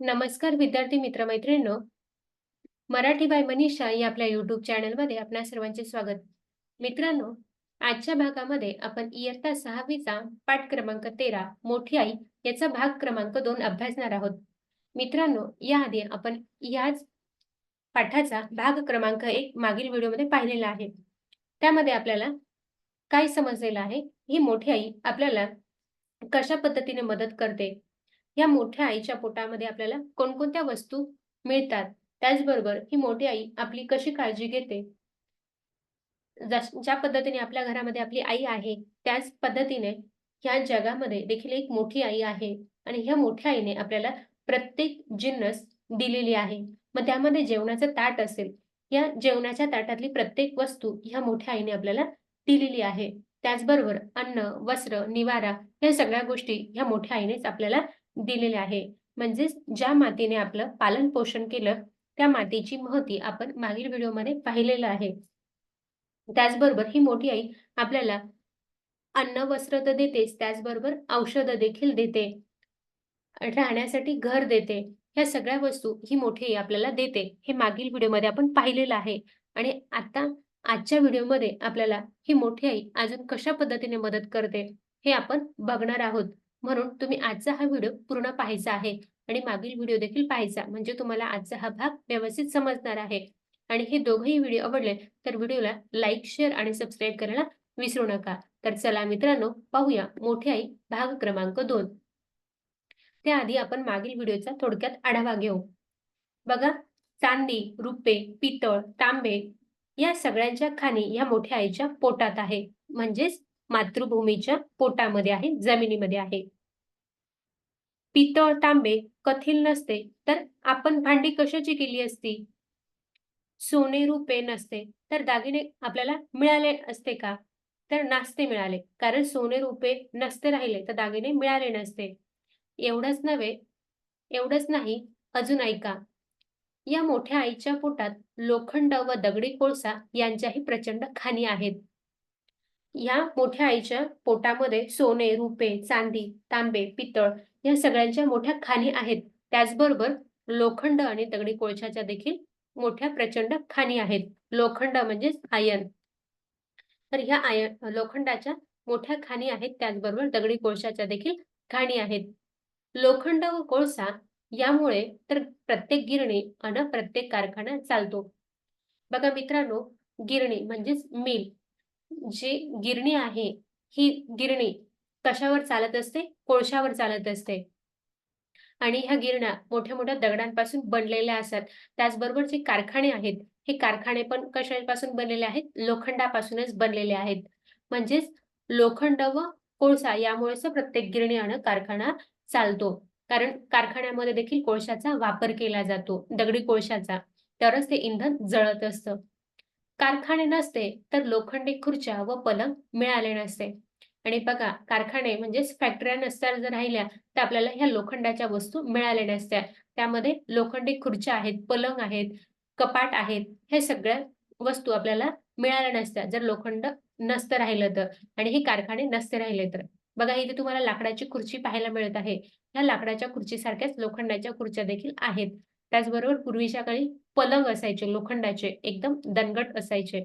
नमस्कार विद्यार्थी मित्रमैत्रिणींनो. मराठी बाय मनीषा या आपल्या युट्यूब चॅनलमध्ये आपल्या सर्वांचे स्वागत. मित्रांनो आजच्या भागामध्ये आपण इयत्ता सहावीचा पाठ क्रमांक तेरा मोठी आई याचा भाग क्रमांक दोन अभ्यासणार आहोत. मित्रांनो याआधी आपण याच पाठाचा भाग क्रमांक एक मागील व्हिडिओमध्ये पाहिलेला आहे. त्यामध्ये आपल्याला काय समजलेलं आहे? ही मोठी आई आपल्याला कशा पद्धतीने मदत करते? या मोठ्या आईच्या पोटामध्ये आपल्याला कोणकोणत्या वस्तू मिळतात? त्याचबरोबर ही मोठी आई आपली कशी काळजी घेते? जस ज्या पद्धतीने आपल्या घरामध्ये आपली आई आहे त्याच पद्धतीने ह्या जगामध्ये देखील एक मोठी आई आहे आणि ह्या मोठ्या आईने आपल्याला प्रत्येक जिन्नस दिलेली आहे. मग त्यामध्ये जेवणाचं ताट असेल या जेवणाच्या ताटातली प्रत्येक वस्तू ह्या मोठ्या आईने आपल्याला दिलेली आहे. त्याचबरोबर अन्न वस्त्र निवारा या सगळ्या गोष्टी ह्या मोठ्या आईनेच आपल्याला दिलेले आहे. म्हणजेच ज्या मातीने आपलं पालन पोषण केलं त्या मातीची महती आपण मागील व्हिडिओमध्ये पाहिलेलं आहे. त्याचबरोबर ही मोठी आई आपल्याला अन्न वस्त्र तर देतेच त्याचबरोबर औषधं देखील देते. राहण्यासाठी घर देते. ह्या सगळ्या वस्तू ही मोठी आई आपल्याला देते. हे मागील व्हिडिओमध्ये आपण पाहिलेलं आहे. आणि आता आजच्या व्हिडिओमध्ये आपल्याला ही मोठी आई अजून कशा पद्धतीने मदत करते हे आपण बघणार आहोत. म्हणून तुम्ही आजचा हा व्हिडिओ पूर्ण पाहायचा आहे आणि मागील व्हिडिओ देखील पाहायचा म्हणजे तुम्हाला आजचा हा भाग व्यवस्थित समजणार आहे. आणि हे दोघंही व्हिडिओ आवडले तर व्हिडिओला लाईक शेअर आणि सबस्क्राईब करायला विसरू नका. तर चला मित्रांनो पाहूया मोठी आई भाग क्रमांक दोन. त्याआधी आपण मागील व्हिडिओचा थोडक्यात आढावा घेऊ. बघा चांदी रुपे पितळ तांबे या सगळ्यांच्या खाणी या मोठ्या आईच्या पोटात आहे. म्हणजेच मातृभूमीच्या पोटामध्ये आहे जमिनीमध्ये आहे. पितळ तांबे कथील नसते तर आपण भांडी कशाची केली असती? सोने रूपे नसते तर दागिने आपल्याला मिळाले असते का? तर नसते मिळाले कारण सोने रूपे नसते राहिले तर दागिने मिळाले नसते. एवढंच नव्हे एवढंच नाही अजून ऐका. या मोठ्या आईच्या पोटात लोखंड व दगडी कोळसा यांच्याही प्रचंड खाणी आहेत. या मोठ्या आईच्या पोटामध्ये सोने रुपे चांदी तांबे पितळ या सगळ्यांच्या मोठ्या खाणी आहेत. त्याचबरोबर लोखंड आणि दगडी कोळशाच्या देखील मोठ्या प्रचंड खाणी आहेत. लोखंड म्हणजेच आयन तर ह्या आयन लोखंडाच्या मोठ्या खाणी आहेत. त्याचबरोबर दगडी कोळशाच्या देखील खाणी आहेत. लोखंड व कोळसा यामुळे तर प्रत्येक गिरणी आणि प्रत्येक कारखाना चालतो. बघा मित्रांनो गिरणी म्हणजेच मिल. जी गिरणी आहे ही गिरणी कशावर चालत असते? कोळशावर चालत असते. आणि ह्या गिरण्या मोठ्या मोठ्या दगडांपासून बनलेल्या असतात. त्याचबरोबर जे कारखाने आहेत हे कारखाने पण कशापासून बनलेले आहेत? लोखंडापासूनच बनलेले आहेत. म्हणजेच लोखंड व कोळसा यामुळेच प्रत्येक गिरणी आणि कारखाना चालतो. कारण कारखान्यामध्ये देखील कोळशाचा वापर केला जातो दगडी कोळशाचा. तरच ते इंधन जळत असतं. कारखाने नसते तर लोखंडी खुर्च्या व पलंग मिळाले नसते. आणि बघा कारखाने म्हणजेच फॅक्टऱ्या नसत्या जर राहिल्या तर आपल्याला ह्या लोखंडाच्या वस्तू मिळाल्या नसत्या. त्यामध्ये लोखंडी खुर्च्या आहेत पलंग आहेत कपाट आहेत हे सगळ्या वस्तू आपल्याला मिळाल्या नसत्या जर लोखंड नसतं राहिलं तर. आणि हे कारखाने नसते राहिले तर. बघा इथे तुम्हाला लाकडाची खुर्ची पाहायला मिळत आहे. ह्या लाकडाच्या खुर्चीसारख्याच लोखंडाच्या खुर्च्या देखील आहेत. त्याचबरोबर पूर्वीच्या काळी पलंग असायचे लोखंडाचे एकदम दणगट असायचे.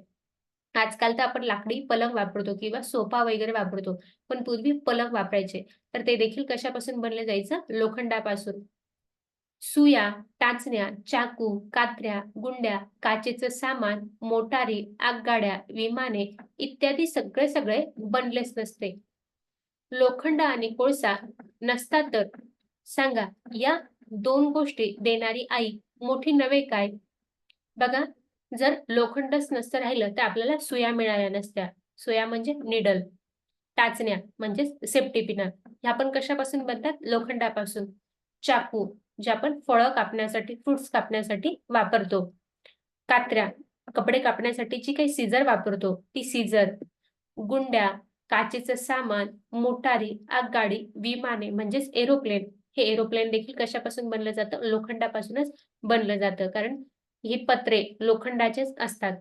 आजकाल तर आपण लाकडी पलंग वापरतो किंवा सोफा वगैरे वापरतो पण पूर्वी पलंग वापरायचे. तर ते देखील कशापासून बनले जायचं? लोखंडापासून. सुया टाचण्या चाकू कात्र्या गुंड्या काचेचं सामान मोटारी आगगाड्या विमाने इत्यादी सगळे सगळे बनलेच नसते. लोखंड आणि कोळसा नसतात तर. सांगा या दोन गोष्टी देणारी आई मोठी नव्हे काय? बघा जर लोखंडच नसतं राहिलं तर आपल्याला सुया मिळाल्या नसत्या. सुया म्हणजे निडल. टाचण्या म्हणजे सेफ्टी पिना. ह्या पण कशापासून बनतात? लोखंडापासून. चाकू जे आपण फळं कापण्यासाठी फ्रुट्स कापण्यासाठी वापरतो. कात्र्या कपडे कापण्यासाठी जी काही सीझर वापरतो. ती सीझर गुंड्या काचेचं सामान मोटारी आगगाडी विमाने म्हणजेच एरोप्लेन हे एरोप्लेन देखील कशापासून बनलं जातं? लोखंडापासूनच बनलं जातं. कारण ही पत्रे लोखंडाचेच असतात.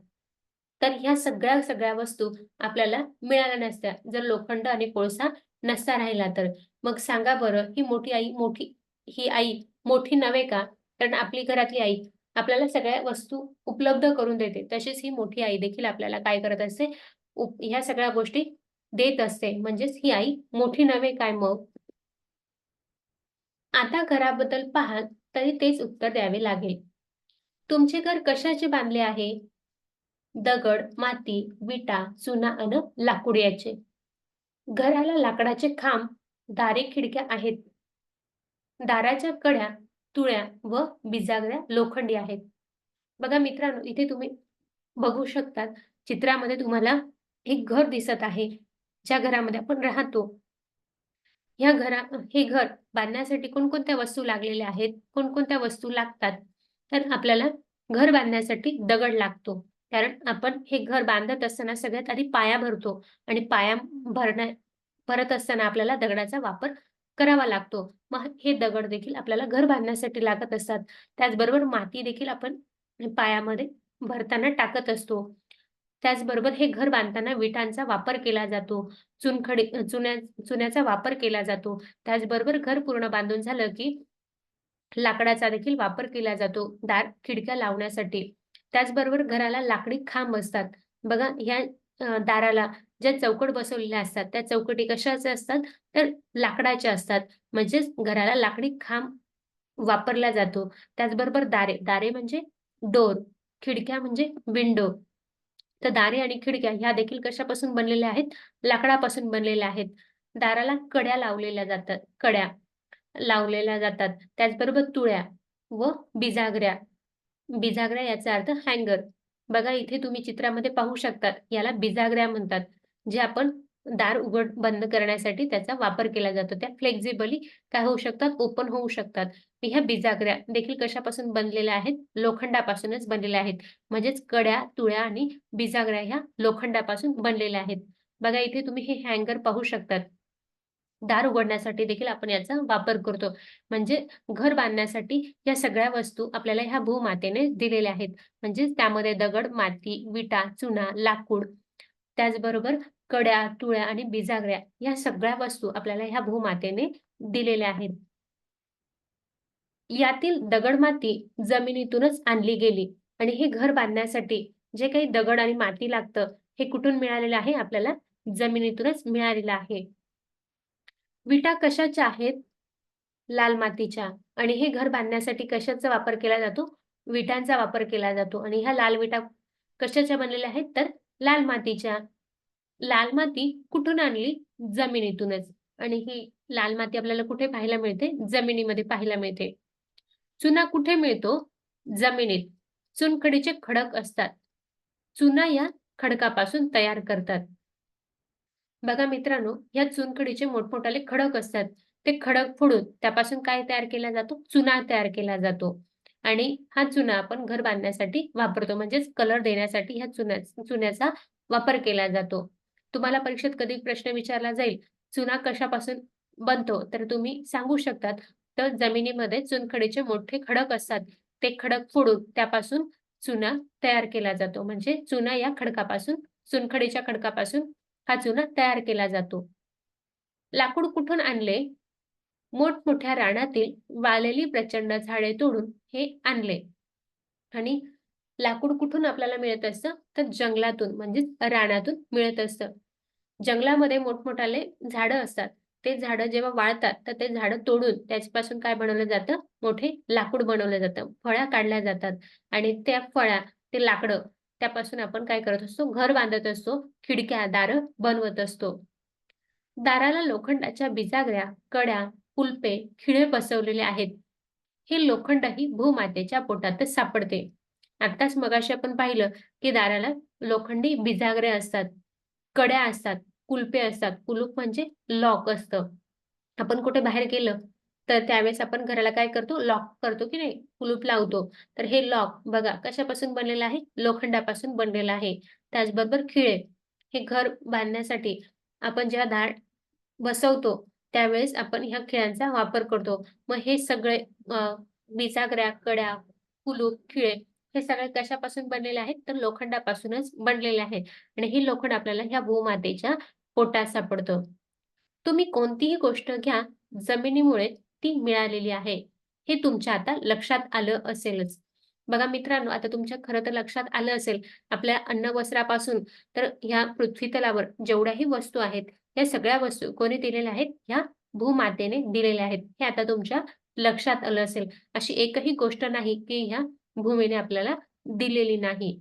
तर ह्या सगळ्या सगळ्या वस्तू आपल्याला मिळाल्या नसत्या. जर लोखंड आणि कोळसा नसता राहिला तर. मग सांगा बरं ही मोठी आई मोठी ही आई मोठी नव्हे का? कारण आपली घरातली आई आपल्याला सगळ्या वस्तू उपलब्ध करून देते. तशीच ही मोठी आई देखील आपल्याला काय करत असते? ह्या सगळ्या गोष्टी देत असते. म्हणजेच ही आई मोठी नव्हे काय मग? आता घराबद्दल पाहाल तरी तेच उत्तर द्यावे लागेल. तुमचे घर कशाचे बांधले आहे? दगड माती विटा चुना अन लाकूड याचे घराला लाकडाचे खांब दारे खिडक्या आहेत. दाराच्या कड्या तुळ्या व बिजागऱ्या लोखंडी आहेत. बघा मित्रांनो इथे तुम्ही बघू शकतात चित्रामध्ये तुम्हाला एक घर दिसत आहे. ज्या घरामध्ये आपण राहतो ह्या घरा हे घर बांधण्यासाठी कोणकोणत्या वस्तू लागलेल्या आहेत? कोणकोणत्या वस्तू लागतात? तर आपल्याला घर बांधण्यासाठी दगड लागतो. कारण आपण हे घर बांधत असताना सगळ्यात आधी पाया भरतो आणि पाया भरण्या भरत असताना आपल्याला दगडाचा वापर करावा लागतो. मग हे दगड देखील आपल्याला घर बांधण्यासाठी लागत असतात. त्याचबरोबर माती देखील आपण पायामध्ये भरताना टाकत असतो. त्याचबरोबर हे घर बांधताना विटांचा वापर केला जातो. चुनखडी चुन्या चुन्याचा वापर केला जातो. त्याचबरोबर घर पूर्ण बांधून झालं की लाकडाचा देखील वापर केला जातो. दार खिडक्या लावण्यासाठी. त्याचबरोबर घराला लाकडी खांब असतात. बघा ह्या दाराला ज्या चौकट बसवलेल्या असतात त्या चौकटी कशाच्या असतात? तर लाकडाच्या असतात. म्हणजेच घराला लाकडी खांब वापरला जातो. त्याचबरोबर दारे दारे म्हणजे डोर खिडक्या म्हणजे विंडो. तर दारे आणि खिडक्या ह्या देखील कशापासून बनलेल्या आहेत? लाकडापासून बनलेल्या आहेत. दाराला कड्या लावलेल्या जातात. कड्या लावलेल्या जातात. त्याचबरोबर तुळ्या व बिजागऱ्या. बिजागऱ्या याचा अर्थ हँगर. बघा इथे तुम्ही चित्रामध्ये पाहू शकता. याला बिजागऱ्या म्हणतात. जे आपण दार उघड बंद करण्यासाठी त्याचा वापर केला जातो. त्या फ्लेक्झिबली काय होऊ शकतात? ओपन होऊ शकतात. ह्या बिजागऱ्या देखील कशापासून बनलेल्या आहेत? लोखंडापासूनच बनलेल्या आहेत. म्हणजेच कड्या तुळ्या आणि बिजागऱ्या ह्या लोखंडापासून बनलेल्या आहेत. बघा इथे तुम्ही हे हँगर पाहू शकतात. दार उघडण्यासाठी देखील आपण याचा वापर करतो. म्हणजे घर बांधण्यासाठी या सगळ्या वस्तू आपल्याला ह्या भूमातेने दिलेल्या आहेत. म्हणजे त्यामध्ये दगड माती विटा चुना लाकूड. त्याचबरोबर कड्या तुळ्या आणि बिजागऱ्या या सगळ्या वस्तू आपल्याला ह्या भूमातेने दिलेल्या आहेत. यातील दगड माती जमिनीतूनच आणली गेली आणि हे घर बांधण्यासाठी जे काही दगड आणि माती लागतं हे कुठून मिळालेलं आहे? आपल्याला जमिनीतूनच मिळालेलं आहे. विटा कशाच्या आहेत? लाल मातीच्या. आणि हे घर बांधण्यासाठी कशाचा वापर केला जातो? विटांचा वापर केला जातो. आणि ह्या लाल विटा कशाच्या बनलेल्या आहेत? तर लाल मातीच्या. लाल माती कुठून आणली? जमिनीतूनच. आणि ही लाल माती आपल्याला कुठे पाहायला मिळते? जमिनीमध्ये पाहायला मिळते. चुना कुठे मिळतो? जमिनीत. चुनखडीचे खडक असतात. चुना या खडकापासून तयार करतात. बघा मित्रांनो या चुनखडीचे मोठमोठाले खडक असतात. ते खडक फोडून त्यापासून काय तयार केला जातो? चुना तयार केला जातो. आणि हा चुना आपण घर बांधण्यासाठी वापरतो. म्हणजेच कलर देण्यासाठी ह्या चुना चुन्याचा वापर केला जातो. तुम्हाला परीक्षेत कधी प्रश्न विचारला जाईल चुना कशापासून बनतो तर तुम्ही सांगू शकतात. तर जमिनीमध्ये चुनखडीचे मोठे खडक असतात. ते खडक फोडून त्यापासून चुना तयार केला जातो. म्हणजे चुना या खडकापासून चुनखडीच्या खडकापासून हा चुना तयार केला जातो. लाकूड कुठून आणले? मोठमोठ्या रानातील वाळलेली प्रचंड झाडे तोडून हे आणले. आणि लाकूड कुठून आपल्याला मिळत असतं? तर जंगलातून म्हणजे रानातून मिळत असतं. जंगलामध्ये मोठमोठाले झाडं असतात. ते झाडं जेव्हा वाळतात तर ते झाडं तोडून त्याच्यापासून काय बनवलं जातं? मोठे लाकूड बनवलं जातं. फळ्या काढल्या जातात. आणि त्या फळ्या ते लाकडं त्यापासून आपण काय करत असतो? घर बांधत असतो. खिडक्या दार बनवत असतो. दाराला लोखंडाच्या बिजागऱ्या कड्या कुलपे खिळे बसवलेले आहेत. हे लोखंडही भूमातेच्या पोटातच सापडते. आताच मगाशी आपण पाहिलं की दाराला लोखंडी बिजागरे असतात कड्या असतात. कुलपे असतात. कुलूप म्हणजे लॉक असतं. आपण कुठे बाहेर गेलं तर त्यावेळेस आपण घराला काय करतो? लॉक करतो की नाही? कुलूप लावतो. तर हे लॉक बघा कशापासून बनलेलं आहे? लोखंडापासून बनलेलं आहे. त्याचबरोबर खिळे. हे घर बांधण्यासाठी आपण जेव्हा धाड बसवतो त्यावेळेस आपण ह्या खिळ्यांचा वापर करतो. मग हे सगळे बिजागऱ्या कड्या कुलूप खिळे हे सगळे कशापासून बनलेले आहेत? तर लोखंडापासूनच बनलेले आहेत. आणि हे लोखंड आपल्याला ह्या भूमातेच्या पोटात सापडतं तुम्ही कोणतीही गोष्ट घ्या जमिनीमुळे ती मिळालेली आहे हे तुमच्या आता लक्षात आलं असेलच. बघा मित्रांनो, आता तुमच्या खरं तर लक्षात आलं असेल, आपल्या अन्न वस्त्रापासून तर ह्या पृथ्वीतलावर जेवढ्याही वस्तू आहेत, या सगळ्या वस्तू कोणी दिलेल्या आहेत? ह्या भूमातेने दिलेल्या आहेत. हे आता तुमच्या लक्षात आलं असेल. अशी एकही गोष्ट नाही, की ह्या भूमीने आपल्याला दिलेली नाही.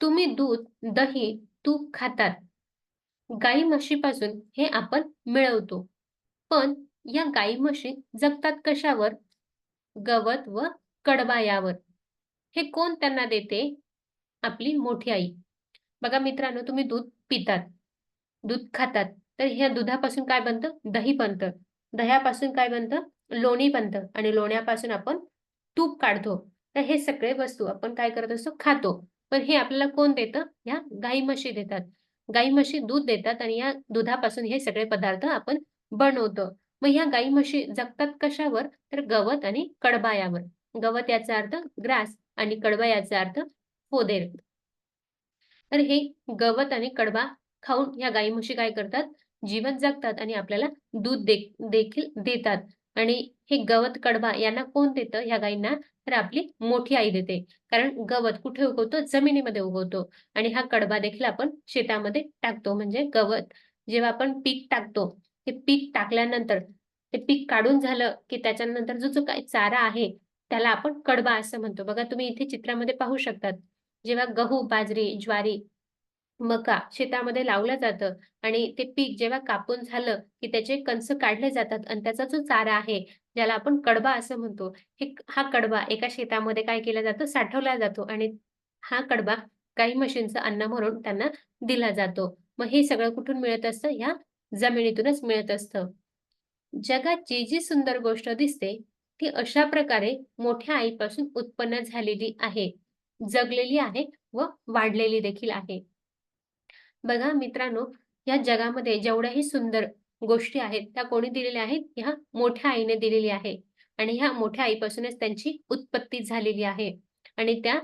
तुम्ही दूध, दही, तूप खातात. गाई म्हशीपासून हे आपण मिळवतो. पण या गाई म्हशी जगतात कशावर? गवत व कडबा यावर. हे कोण त्यांना देते? आपली मोठी आई. बघा मित्रांनो, तुम्ही दूध पितात, दूध खातात, तर ह्या दुधापासून काय बनतं? दही बनतं. दह्यापासून काय बनतं? लोणी बनतं आणि लोण्यापासून आपण तूप काढतो. तर हे सगळे वस्तू आपण काय करत असतो? खातो. पण हे आपल्याला कोण देतं? ह्या गाई म्हशी देतात. गाई म्हशी दूध देतात आणि या दुधापासून हे सगळे पदार्थ आपण बनवतो. मग ह्या गाई म्हशी जगतात कशावर? तर गवत आणि कडबा यावर. गवत याचा अर्थ ग्रास आणि कडबा याचा अर्थ फोदेर. तर हे गवत आणि कडबा खाऊन ह्या गाई म्हशी काय करतात? जीवन जगतात आणि आपल्याला दूध देखील देतात. आणि हे गवत, कडबा यांना कोण देतं ह्या गायींना? तर आपली मोठी आई देते. कारण गवत कुठे उगवतो? जमिनीमध्ये उगवतो आणि हा कडबा देखील आपण शेतामध्ये टाकतो. म्हणजे गवत जेव्हा आपण पीक टाकतो, ते पीक टाकल्यानंतर ते पीक काढून झालं, की त्याच्यानंतर जो जो काही चारा आहे, त्याला आपण कडबा असं म्हणतो. बघा तुम्ही इथे चित्रामध्ये पाहू शकतात. जेव्हा गहू, बाजरी, ज्वारी, मका शेतामध्ये लावलं जातं आणि ते पीक जेव्हा कापून झालं, की त्याचे कणस काढले जातात आणि त्याचा जो चारा आहे, ज्याला आपण कडबा असं म्हणतो. हे हा कडबा एका शेतामध्ये काय केला जातो? साठवला जातो आणि हा कडबा काही म्हशींचं अन्न म्हणून त्यांना दिला जातो. मग हे सगळं कुठून मिळत असतं? ह्या जमिनीतूनच मिळत असतं. जगात जी जी सुंदर गोष्ट दिसते, ती अशा प्रकारे मोठ्या आईपासून उत्पन्न झालेली आहे, जगलेली आहे व वाढलेली देखील आहे. बघा मित्रांनो, या जगामध्ये जेवढ्याही सुंदर गोष्टी आहेत, त्या कोणी दिलेल्या आहेत? ह्या मोठ्या आईने दिलेली आहे आणि ह्या मोठ्या आईपासूनच त्यांची उत्पत्ती झालेली आहे आणि त्या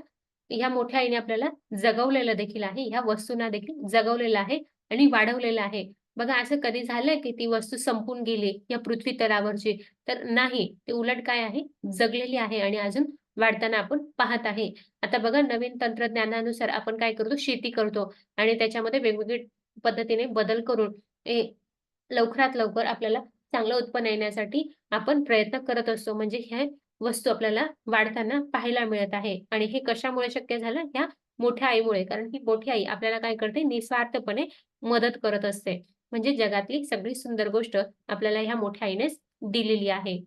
ह्या मोठ्या आईने आपल्याला जगवलेलं देखील आहे. ह्या वस्तूंना देखील जगवलेलं आहे आणि वाढवलेलं आहे. बघा असं कधी झालंय की ती वस्तू संपून गेली या पृथ्वी तलावरची? तर नाही. ती उलट काय आहे? जगलेली आहे आणि अजून वाढताना आपण पाहत आहे. आता बघा नवीन तंत्रज्ञानानुसार आपण काय करतो? शेती करतो आणि त्याच्यामध्ये वेगवेगळी पद्धतीने बदल करून ए लवकरात लवकर आपल्याला चांगलं उत्पन्न येण्यासाठी आपण प्रयत्न करत असतो. म्हणजे ह्या वस्तू आपल्याला वाढताना पाहायला मिळत आहे आणि हे कशामुळे शक्य झालं? ह्या मोठ्या आईमुळे. कारण ही मोठी आई आपल्याला काय करते? निस्वार्थपणे मदत करत असते. म्हणजे जगातली सगळी सुंदर गोष्ट आपल्याला ह्या मोठ्या आईनेच दिलेली आहे.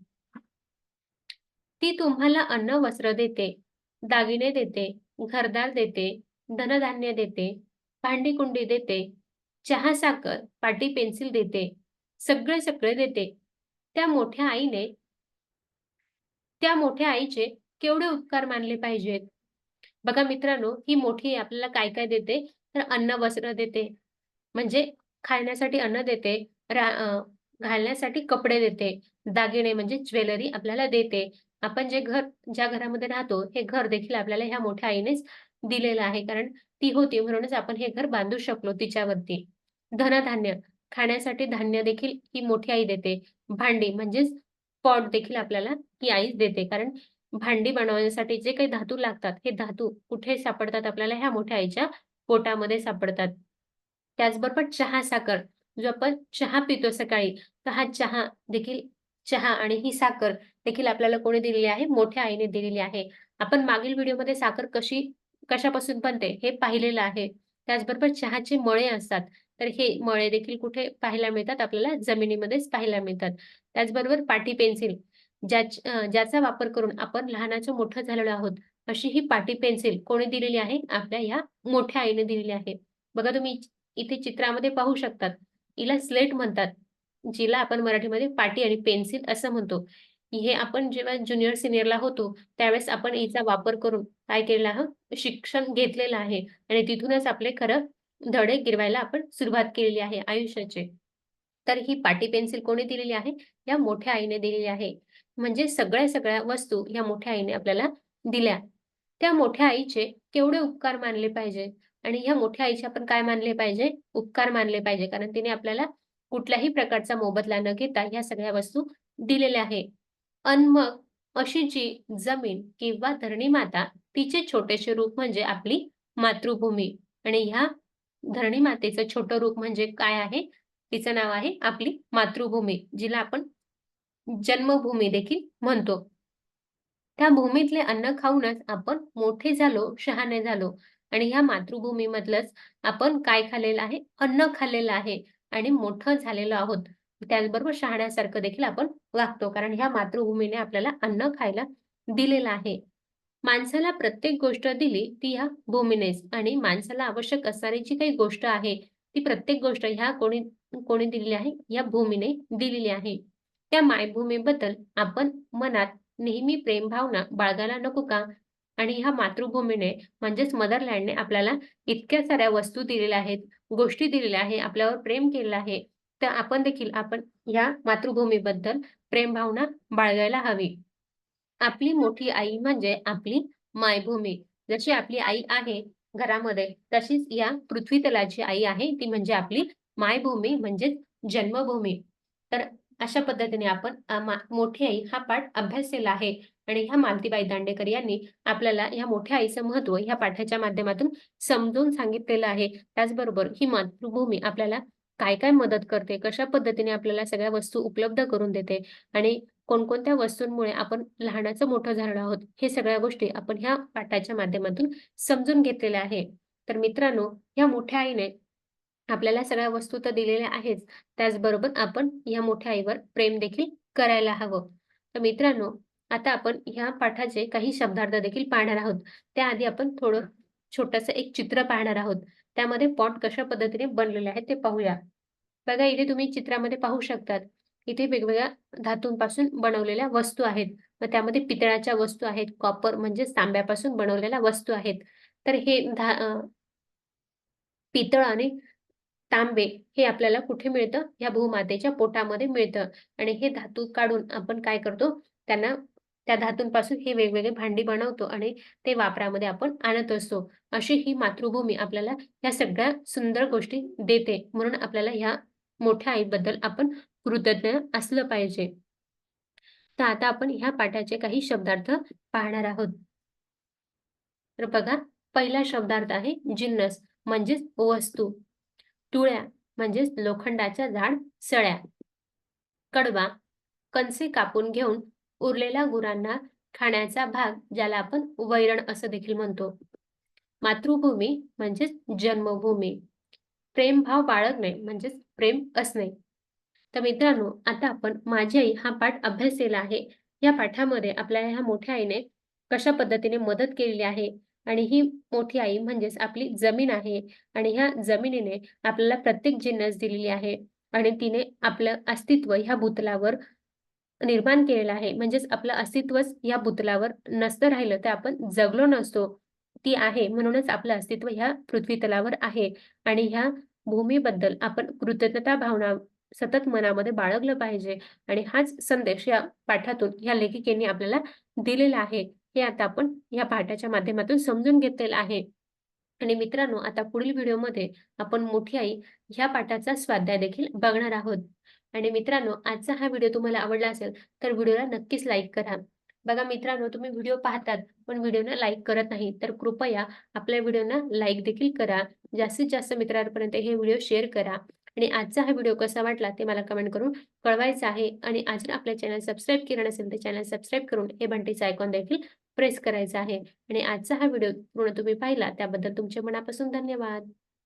ती तुम्हाला अन्न, वस्त्र देते, दागिने देते, घरदार देते, धनधान्य देते, भांडी-कुंडी देते, चहा-साखर, पाटी पेन्सिल देते. सगळे सगळे देते. त्या मोठ्या आईने त्या मोठ्या आईचे केवढे उपकार मानले पाहिजेत. बघा मित्रांनो, ही मोठी आई आपल्याला काय-काय देते? तर अन्न, वस्त्र देते. म्हणजे खाण्यासाठी अन्न देते, घालण्यासाठी कपडे देते, दागिने म्हणजे ज्वेलरी आपल्याला देते. आपण जे घर ज्या घरामध्ये राहतो, हे घर देखील आपल्याला ह्या मोठ्या आईनेच दिलेलं आहे. कारण ती होती म्हणूनच आपण हे घर बांधू शकलो तिच्यावरती. धनधान्य, खाण्यासाठी धान्य देखील ही मोठी आई देते. भांडी म्हणजेच पॉट देखील आपल्याला ही आईच देते. कारण भांडी बनवण्यासाठी जे काही धातू लागतात, हे धातू कुठे सापडतात आपल्याला? ह्या मोठ्या आईच्या पोटामध्ये सापडतात. त्याचबरोबर चहा-साखर, जो आपण चहा पितो सकाळी, तर हा चहा देखील चहा आणि ही साखर देखील आपल्याला कोणी दिलेली आहे? मोठ्या आईने दिलेली आहे. आपण मागील व्हिडिओमध्ये साखर कशी कशापासून बनते हे पाहिलेलं आहे. त्याचबरोबर चहाचे मळे असतात. तर हे मळे देखील कुठे पाहायला मिळतात? आपल्याला जमिनीमध्येच पाहायला मिळतात. त्याचबरोबर पाटी पेन्सिल ज्या ज्याचा वापर करून आपण लहानाचं मोठं झालेलो आहोत. अशी ही पाटी पेन्सिल कोणी दिलेली आहे? आपल्या ह्या मोठ्या आईने दिलेली आहे. बघा तुम्ही इथे चित्रामध्ये पाहू शकतात. हिला स्लेट म्हणतात. जिला आपण मराठीमध्ये पाटी आणि पेन्सिल असं म्हणतो. हे आपण जेव्हा ज्युनियर सिनियरला होतो, त्यावेळेस आपण हिचा वापर करून काय केलेला आहोत? शिक्षण घेतलेलं आहे आणि तिथूनच आपले खरं धडे गिरवायला आपण सुरुवात केलेली आहे आयुष्याचे. तर ही पाटी पेन्सिल कोणी दिलेली आहे? या मोठ्या आईने दिलेली आहे. म्हणजे सगळ्या-सगळ्या वस्तू या मोठ्या आईने आपल्याला दिल्या. त्या मोठ्या आईचे केवढे उपकार मानले पाहिजे आणि ह्या मोठ्या आईचे आपण काय मानले पाहिजे? उपकार मानले पाहिजे. कारण तिने आपल्याला कुठल्याही प्रकारचा मोबदला न घेता ह्या सगळ्या वस्तू दिलेल्या आहे अन मग अशी जी जमीन किंवा धरणी माता तिचे छोटेसे रूप म्हणजे आपली मातृभूमी आणि ह्या धरणी मातेचं छोटं रूप म्हणजे काय आहे? तिचं नाव आहे आपली मातृभूमी जिला आपण जन्मभूमी देखील म्हणतो. त्या भूमीतले अन्न खाऊनच आपण मोठे झालो शहाणे झालो आणि ह्या मातृभूमीमधलंच आपण काय खाल्लेलं आहे? अन्न खाल्लेलं आहे आणि मोठं झालेलो आहोत. त्याचबरोबर शहाण्यासारखं देखील आपण वागतो कारण ह्या मातृभूमीने आपल्याला अन्न खायला दिलेलं आहे. माणसाला प्रत्येक गोष्ट दिली ती ह्या भूमीनेच. आणि माणसाला आवश्यक असणारी जी काही गोष्ट आहे ती प्रत्येक गोष्ट ह्या कोणी कोणी दिलेली आहे या भूमीने दिलेली आहे. त्या मायभूमीबद्दल आपण मनात नेहमी प्रेम भावना बाळगायला नको का? आणि ह्या मातृभूमीने म्हणजेच मदरलँडने आपल्याला इतक्या साऱ्या वस्तू दिलेल्या आहेत गोष्टी दिलेल्या आहे आपल्यावर प्रेम केलेलं आहे तर आपण देखील आपण ह्या मातृभूमीबद्दल प्रेम भावना बाळगायला हवी. आपली मोठी आई म्हणजे आपली मायभूमी. जशी आपली आई आहे घरामध्ये तशीच या पृथ्वी तलाची आई आहे. ती म्हणजे आपली मायभूमी म्हणजेच जन्मभूमी. तर अशा पद्धतीने आपण मोठी आई हा पाठ अभ्यासलेला आहे. आणि ह्या मालतीबाई दांडेकर यांनी आपल्याला ह्या मोठ्या आईचं महत्त्व ह्या पाठाच्या माध्यमातून समजून सांगितलेलं आहे. त्याचबरोबर ही मातृभूमी आपल्याला काय काय मदत करते? कशा पद्धतीने आपल्याला सगळ्या वस्तू उपलब्ध करून देते? आणि कोणकोणत्या वस्तूंमुळे आपण लहानाचं मोठं झालं आहोत हे सगळ्या गोष्टी आपण ह्या पाठाच्या माध्यमातून समजून घेतलेल्या आहे तर मित्रांनो ह्या मोठ्या आईने आपल्याला सगळ्या वस्तू तर दिलेल्या आहेच त्याचबरोबर आपण ह्या मोठ्या आईवर प्रेम देखील करायला हवं. तर मित्रांनो आता आपण ह्या पाठाचे काही शब्दार्थ देखील पाहणार आहोत. त्याआधी आपण थोडं छोटस एक चित्र पाहणार आहोत. त्यामध्ये पॉट कशा पद्धतीने बनलेले आहे ते पाहूया. बघा इथे तुम्ही चित्रामध्ये पाहू शकतात. इथे वेगवेगळ्या धातूंपासून बनवलेल्या वस्तू आहेत. व त्यामध्ये पितळाच्या वस्तू आहेत. कॉपर म्हणजे तांब्यापासून बनवलेल्या वस्तू आहेत. तर हे पितळ आणि तांबे हे आपल्याला कुठे मिळतं? ह्या भूमातेच्या पोटामध्ये मिळतं. आणि हे धातू काढून आपण काय करतो? त्यांना त्या धातूंपासून हे वेगवेगळे भांडी बनवतो आणि ते वापरामध्ये आपण आणत असतो. अशी ही मातृभूमी आपल्याला या सगळ्या सुंदर गोष्टी देते. म्हणून आपल्याला ह्या मोठ्या आईबद्दल आपण कृतज्ञ असलं पाहिजे. तर आता आपण ह्या पाठाचे काही शब्दार्थ पाहणार आहोत. तर बघा पहिला शब्दार्थ आहे जिन्नस म्हणजेच वस्तू. तुळ्या म्हणजेच लोखंडाच्या झाड सळ्या. कडवा कणसे कापून घेऊन उरलेल्या गुरांना खाण्याचा भाग ज्याला आपण वैरण असं देखील म्हणतो. मातृभूमी म्हणजेच जन्मभूमी. प्रेमभाव बाळगणे म्हणजेच प्रेम असणे. तर मित्रांनो आता आपण माझी आई हा पाठ अभ्यासलेला आहे. या पाठामध्ये आपल्याला ह्या मोठ्या आईने कशा पद्धतीने मदत केलेली आहे आणि ही मोठी आई म्हणजेच आपली जमीन आहे आणि ह्या जमिनीने आपल्याला प्रत्येक जिन्नस दिलेली आहे आणि तिने आपलं अस्तित्व ह्या भूतलावर निर्माण केलेलं आहे. म्हणजेच आपलं अस्तित्वच या भूतलावर नसतं राहिलं तर आपण जगलो नसतो. ती आहे म्हणूनच आपलं अस्तित्व ह्या पृथ्वीतलावर आहे आणि ह्या भूमीबद्दल आपण कृतज्ञता भावना सतत मनामध्ये बाळगलं पाहिजे. आणि हाच संदेश या पाठातून या लेखिकेने आपल्याला दिलेला आहे. हे आता आपण या पाठाच्या माध्यमातून समजून घेतलेलं आहे. आणि मित्रांनो आता पुढील व्हिडिओमध्ये आपण मोठी आई ह्या पाठाचा स्वाध्याय देखील बघणार आहोत. आणि मित्रांनो आजचा हा व्हिडिओ तुम्हाला आवडला असेल तर व्हिडिओला नक्कीच लाईक करा. बघा मित्रांनो तुम्ही व्हिडिओ पाहतात पण व्हिडिओना लाईक करत नाही तर कृपया आपल्या व्हिडिओना लाईक देखील करा. जास्तीत जास्त मित्रांपर्यंत हे व्हिडिओ शेअर करा. आणि आजचा हा व्हिडिओ कसा वाटला ते मला कमेंट करून कळवायचं आहे. आणि अजून आपल्या चॅनल सबस्क्राईब केलं नसेल तर चॅनल सबस्क्राईब करून हे घंटीचं आयकॉन देखील प्रेस करायचं आहे. आणि आजचा हा व्हिडिओ पूर्ण तुम्ही पाहिला त्याबद्दल तुमच्या मनापासून धन्यवाद.